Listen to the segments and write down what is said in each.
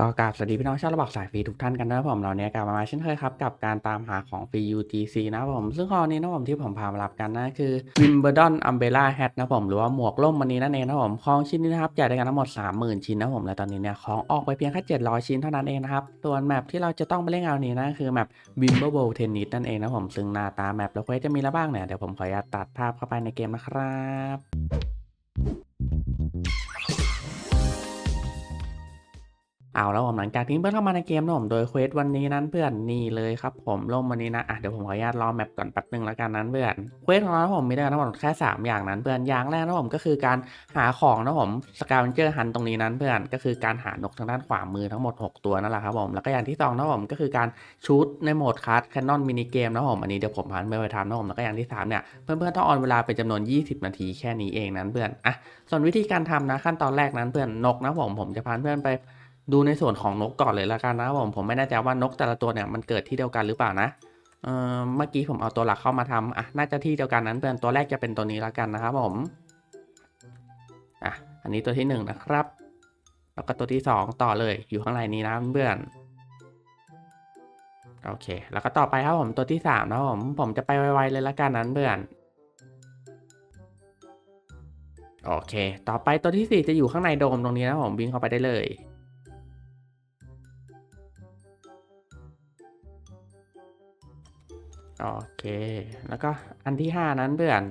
ก็กราบสวัสดีพี่น้องชาวระบอกสายฟรีทุกท่านกันนะครับผมเราเนี่ยกลับมาเช่นเคยครับ กับการตามหาของฟรี UGC นะผม ซึ่งข้อนี้นะผมที่ผมพามารับกันนะคือ Wimbledon Umbrella Hat นะผมหรือว่าหมวกล่มวันนี้นั่นเองนะผมของชิ้นนี้นะครับแจกได้กันทั้งหมด 30,000 ชิ้นนะผมและตอนนี้เนี่ยของออกไปเพียงแค่700 ชิ้นเท่านั้นเองนะครับส่วนแมปที่เราจะต้องไปเล่นเอานี้นะคือแมป Wimbledon Tennis นั่นเองนะผมซึ่งหน้าตาแมปแล้วเควสจะมีอะไรบ้างเนี่ยเดี๋ยวผมขออนุญาตตัดภาพเข้าไปในเกมนะครับ เอาแล้วผมหลังจากที่เพื่อนเข้ามาในเกมนะผมโดยเควสวันนี้นั้นเพื่อนนี่เลยครับผมล่มวันนี้นะอะเดี๋ยวผมขออนุญาตรอแมปก่อนแป๊บนึงแล้วกันนั้นเพื่อนเควสของเราผมมีได้ทั้งหมดแค่ 3 อย่างนั้นเพื่อนอย่างแรกนะผมก็คือการหาของนะผมสกาวเจอร์ฮันตรงนี้นั้นเพื่อนก็คือการหานกทางด้านขวามือทั้งหมด 6 ตัวนั่นแหละครับผมแล้วก็อย่างที่สองนะผมก็คือการชูตในโหมดคัสแคนนอนมินิเกมนะผมอันนี้เดี๋ยวผมพันไปไปทำนะผมแล้วก็อย่างที่สามเนี่ยเพื่อนๆต้องออนเวลาเป็นจำนวน 20 นาทีแค่นี้เองนั้นเพื่อนอะส่วนวิธีการทำนะขั้นตอนแรกนั้นเพื่อนนกนะผมผมจะพาเพื่อนไป ดูในส่วนของนกก่อนเลยละกันนะผมผมไม่แน่ใจว่านกแต่ละตัวเนี่ยมันเกิดที่เดียวกันหรือเปล่านะเอ่อเมื่อกี้ผมเอาตัวหลักเข้ามาทำอะน่าจะที่เดียวกันนั้นเพื่อนตัวแรกจะเป็นตัวนี้ละกันนะครับผมอะอันนี้ตัวที่หนึ่งนะครับ แล้วก็ตัวที่สองต่อเลยอยู่ข้างในนี้นะเพื่อนโอเค แล้วก็ต่อไปครับผมตัวที่สามนะผมผมจะไปไวๆเลยละกันนั้นเพื่อนโอเค ต่อไปตัวที่สี่จะอยู่ข้างในโดมตรงนี้นะผมวิ่งเข้าไปได้เลย โอเค แล้วก็อันที่ห้านั้นเพื่อน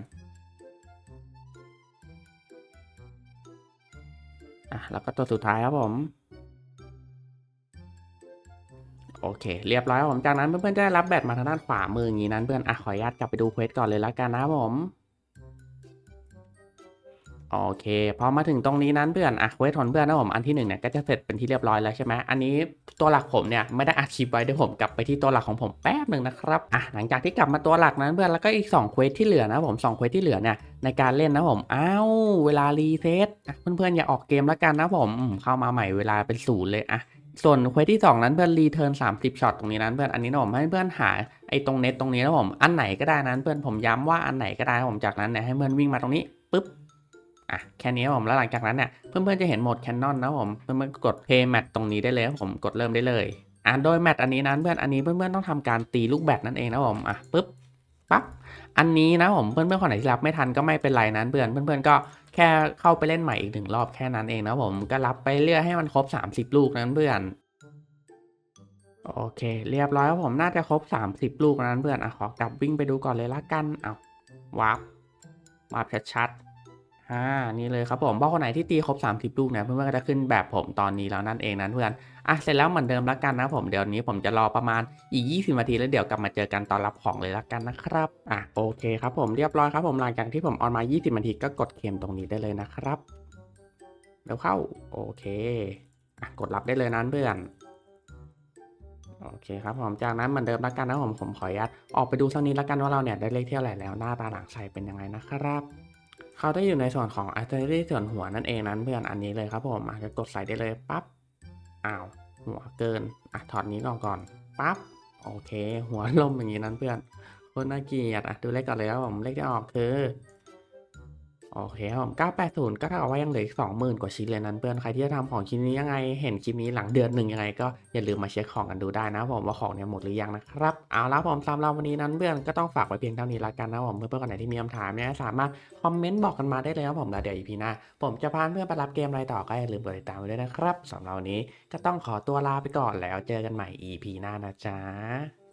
อะแล้วก็ตัวสุดท้ายครับผม โอเค เรียบร้อยครับผมจากนั้นเพื่อนๆจะได้รับแบตมาทางด้านขวามืออย่างนี้นั้นเพื่อนอะขออนุญาตกลับไปดูเควสก่อนเลยละกันนะครับผม โอเค พอมาถึงตรงนี้นั้นเพื่อนอะเควสของเพื่อนนะผมอันที่หนึ่งเนี่ยก็จะเสร็จเป็นที่เรียบร้อยแล้วใช่ไหมอันนี้ตัวหลักผมเนี่ยไม่ได้อัดคลิปไว้เดี๋ยวผมกลับไปที่ตัวหลักของผมแป๊บหนึ่งนะครับอะหลังจากที่กลับมาตัวหลักนั้นเพื่อนแล้วก็อีก2เควสที่เหลือนะผม2เควสที่เหลือเนี่ยในการเล่นนะผมอ้าวเวลารีเซ็ตอะเพื่อนๆอย่าออกเกมแล้วกันนะผมเข้ามาใหม่เวลาเป็นศูนย์เลยอะส่วนเควสที่ 2 นั้นเพื่อนรีเทิร์น30ช็อตตรงนี้นั้นเพื่อนอันนี้นะผมให้เพื่อนหาไอ้ตรงเน็ตตรงนี้นะผมอันไหนก็ได้นั้นเพื่อนผมย้ำว่าอันไหนก็ได้ผมจากนั้นเนี่ยให้เพื่อนวิ่งมาตรงนี้ปุ๊บ อะแค่นี้ผมแล้วหลังจากนั้นเนี่ยเพื่อนๆจะเห็นโหมดแคนนอนนะผมเพื่อนๆกด play match ตรงนี้ได้เลยผมกดเริ่มได้เลยอะโดยแมตช์อันนี้นั้นเพื่อนอันนี้เพื่อนๆต้องทำการตีลูกแบตนั่นเองนะผมอะปุ๊บปั๊บอันนี้นะผมเพื่อนๆคนไหนที่รับไม่ทันก็ไม่เป็นไรนั้นเพื่อนเพื่อนๆก็แค่เข้าไปเล่นใหม่อีกหนึ่งรอบแค่นั้นเองนะผมก็รับไปเรื่อยให้มันครบ 30 ลูกนั้นเพื่อนโอเค เรียบร้อยครับผมน่าจะครบ 30 ลูกนั้นเพื่อนอะขอกลับวิ่งไปดูก่อนเลยละกันเอาวาร์ปวาร์ปชัดๆ อ่านี่เลยครับผมเพราคนไหนที่ตีครบ 30 ลูกนี่ยเพื่อนๆก็จะขึ้นแบบผมตอนนี้แล้วนั่นเองนะเพื่อนอะเสร็จแล้วเหมือนเดิมแล้วกันนะผมเดี๋ยวนี้ผมจะรอประมาณอีก 20 นาทีแล้วเดี๋ยวกลับมาเจอกันตอนรับของเลยละกันนะครับอะโอเคครับผมเรียบร้อยครับผมหลังจากที่ผมออนมา 20 นาทีก็กดเข็มตรงนี้ได้เลยนะครับเดี๋ยวเข้าโอเคอะกดรับได้เลยนั้นเพื่อนโอเคครับผมจากนั้นเหมือนเดิมแล้วกันนะผมผมขออนุญาตออกไปดูสักนิดแล้วกันว่าเราเนี่ยได้เลขเท่าไหร่แล้วหน้าตาหลังใส่เป็นยังไงนะครับ เขาได้อยู่ในส่วนของ a r t i l l e r y ส่วนหัวนั่นเองนั้นเพื่อนอันนี้เลยครับผมอาจจะกดใส่ได้เลยปั๊บอ้าวหัวเกินอะถอดนี้ก่อนก่อนปั๊บโอเค หัวลมอย่างนี้นั้นเพื่อนคนน่าเกียดอะดูเลขก่อนเลยครับผมเลขที่ออกคือ โอเคครับผม980 ก็เท่ากับว่ายังเหลืออีก 20,000 กว่าชิ้นเลยนั้นเพื่อน ใครที่จะทำของชิ้นนี้ยังไง เห็นคลิปนี้หลังเดือนหนึ่งยังไงก็อย่าลืมมาเช็คของกันดูได้นะผมว่าของเนี่ยหมดหรือยังนะครับ เอาละผมสำหรับวันนี้นั้นเพื่อนก็ต้องฝากไว้เพียงเท่านี้ละกันนะผมเพื่อนๆคนไหนที่มีคำถามเนี่ยสามารถคอมเมนต์บอกกันมาได้เลยครับผมแล้วเดี๋ยวอีพีหน้าผมจะพาเพื่อนไปรับเกมอะไรต่อก็อย่าลืมกดติดตามไว้ด้วยนะครับสำหรับวันนี้ก็ต้องขอตัวลาไปก่อนแล้วเจอกันใหม่ EP หน้านะจ๊ะ